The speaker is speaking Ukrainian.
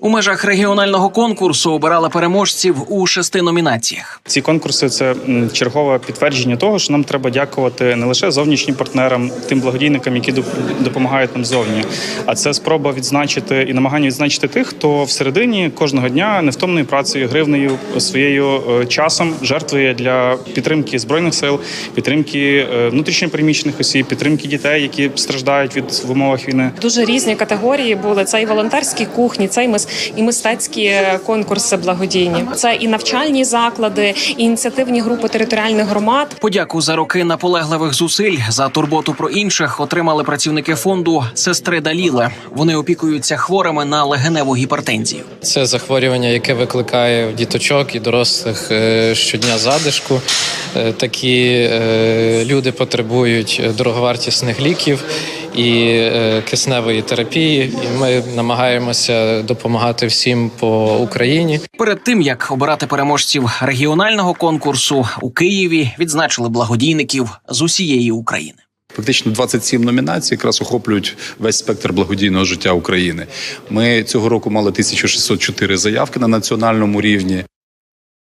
У межах регіонального конкурсу обирали переможців у шести номінаціях. Ці конкурси це чергове підтвердження того, що нам треба дякувати не лише зовнішнім партнерам, тим благодійникам, які доп- допомагають нам зовні, а це спроба відзначити і намагання відзначити тих, хто всередині кожного дня невтомною працею, гривнею своєю е, часом жертвує для підтримки збройних сил, підтримки е, внутрішньопереміщених осіб, підтримки дітей, які страждають від в умовах війни. Дуже різні категорії були. Це і волонтерські кухні, це і мис- і мистецькі конкурси благодійні. Це і навчальні заклади, і ініціативні групи територіальних громад. Подяку за роки наполегливих зусиль за турботу про інших отримали працівники фонду сестри Даліле. Вони опікуються хворими на легеневу гіпертензію. Це захворювання, яке викликає в діточок і дорослих е, щодня задишку. Е, Такі е, люди потребують дороговартісних ліків і е, кисневої терапії. І ми намагаємося допомагати всім по Україні. Перед тим як обирати переможців регіонального конкурсу у Києві, відзначили благодійників з усієї України. Фактично 27 номінацій якраз охоплюють весь спектр благодійного життя України. Ми цього року мали 1604 заявки на національному рівні.